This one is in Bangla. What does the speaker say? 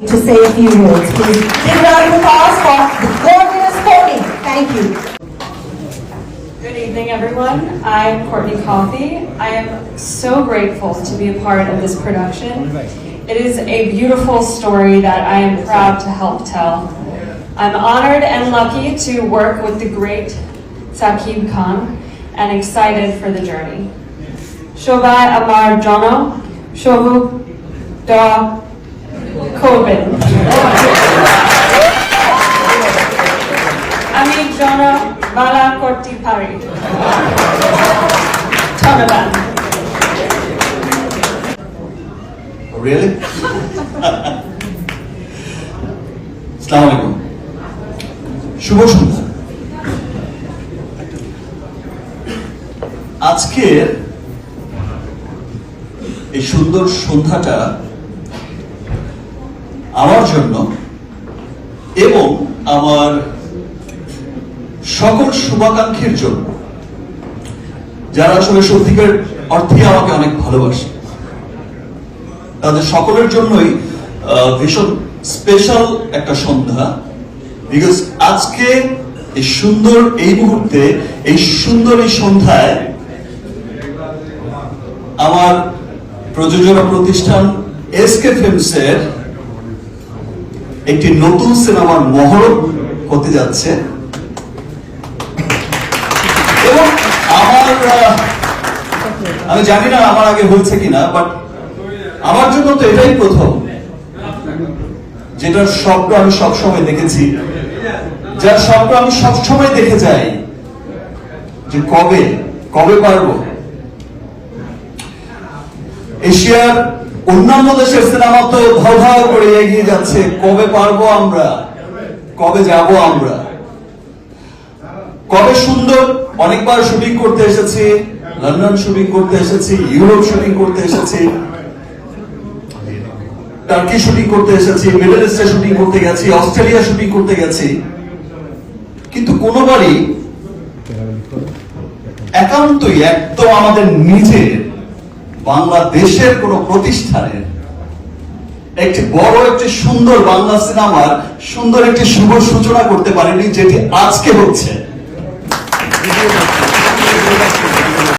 to say a few words, please. Big round of applause for the gorgeous Courtney. Thank you. Good evening, everyone. I'm Courtney Coffey. I am so grateful to be a part of this production. It is a beautiful story that I am proud to help tell. I'm honored and lucky to work with the great Saqib Khan and excited for the journey. Shobai Amar Jono, Shobu Da Corbin. আমি জন বালা করতে পারি ধন্যবাদ Really? আসসালামু আলাইকুম শুভ সন্ধ্যা আজকের এই সুন্দর সন্ধ্যাটা আমার জন্য এবং আমার সকল শুভাকাঙ্ক্ষীর জন্য। যারা আসলে সত্যিকার অর্থে আমাকে অনেক ভালোবাসে, তাদের সকলের জন্যই ভীষণ স্পেশাল একটা সন্ধ্যা বিকজ আজকে এই সুন্দর এই মুহূর্তে, এই সুন্দর এই সন্ধ্যায় আমার প্রযোজনা প্রতিষ্ঠান এসকে ফিল্মসের একটি নতুন সিনেমার মহরত হতে যাচ্ছে। এবং আমার আমি জানি না আমার আগে হয়েছে কিনা বাট আমার জন্য তো এটাই প্রথম, যেটার স্বপ্ন আমি সবসময় দেখেছি। যার স্বপ্ন আমি সবসময় দেখে যাই যে কবে কবে পারব। এশিয়ার অন্যান্য দেশের সিনেমা তো ধাও করে এগিয়ে যাচ্ছে। কবে পারব আমরা? কবে যাব আমরা? কবে সুন্দর? অনেকবার শুটিং করতে এসেছি। লন্ডন শুটিং করতে এসেছি। ইউরোপ শুটিং করতে এসেছি। টার্কি শুটিং করতে এসেছি। মিডল ইস্টে শুটিং করতে গেছি। অস্ট্রেলিয়া শুটিং করতে গেছি। কিন্তু কোনোবারই একান্তই একদম আমাদের নিজের বাংলাদেশের কোন প্রতিষ্ঠানের একটি বড়, একটি সুন্দর বাংলা সিনেমার সুন্দর একটি শুভ সূচনা করতে পারেনি, যেটি আজকে হচ্ছে।